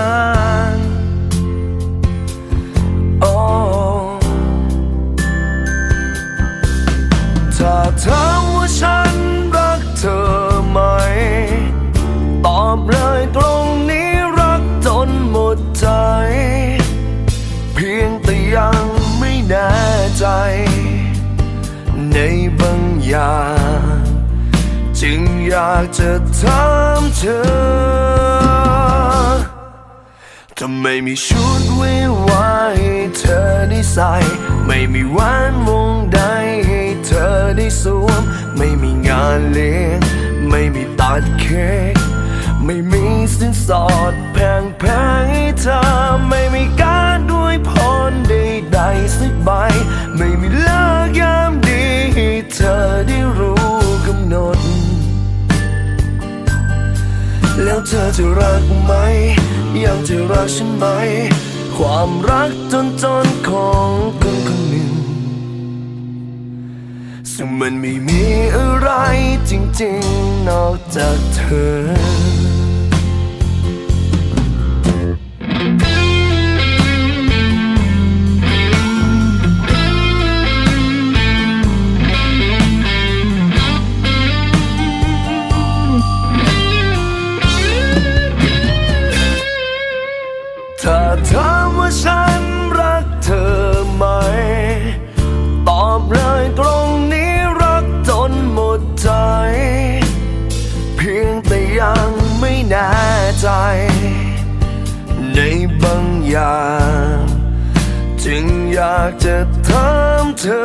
น ยังไม่แน่ใจ ในบางอย่าง จึงอยากจะถามเธอทำไมมีชุดวิวาให้เธอได้ใส่ ไม่มีแหวนวงใดให้เธอได้สวม ไม่มีงานเลี้ยง ไม่มีตัดเค้กไม่มีสินสอดแพงแพงๆให้เธอ ๆสักใบไม่มีเลิกยามดีให้เธอได้รู้กำหนด แล้วเธอจะรักไหม ยังจะรักฉันไหม ความรักจนจนของคนคนหนึ่ง ซึ่งมันไม่มีอะไรจริงๆ นอกจากเธอ อย่าง จึงอยากจะถามเธอ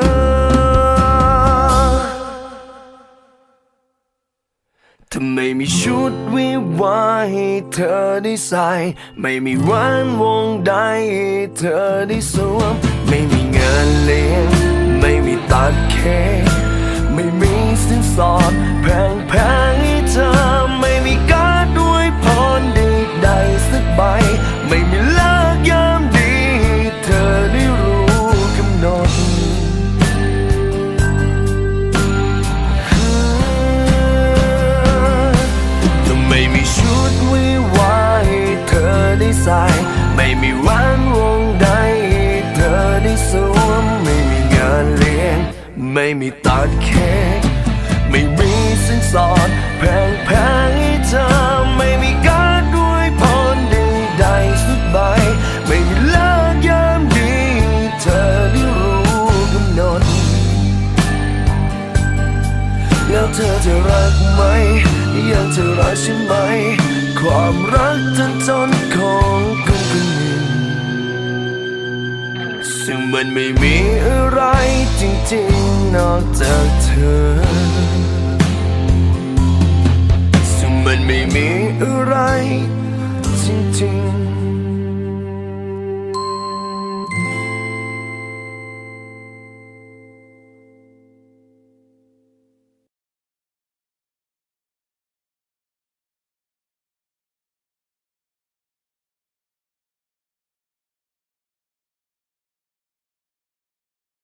ทำไมมีชุดวิวาให้เธอได้ใส่ ไม่มีแหวนวงใดให้เธอได้สวม ไม่มีเงินเลี้ย ได้ใส่ ไม่มีแหวนวงใดเธอได้สวมไม่มีงานเลี้ยง ไม่มีตัดเค้กไม่มีสินสอดแพงแพงให้เธอไม่มีการด้วยพรใดๆสักใบ ไม่มีเลิกยามดีเธอได้รู้กำหนดแล้วเธอจะรักไหมยังจะรักฉันไหม ความรักจนจนของคนคนหนึ่งซึ่งมันไม่มีอะไรจริงๆนอกจากเธอ ซึ่งมันไม่มีอะไรจริงๆ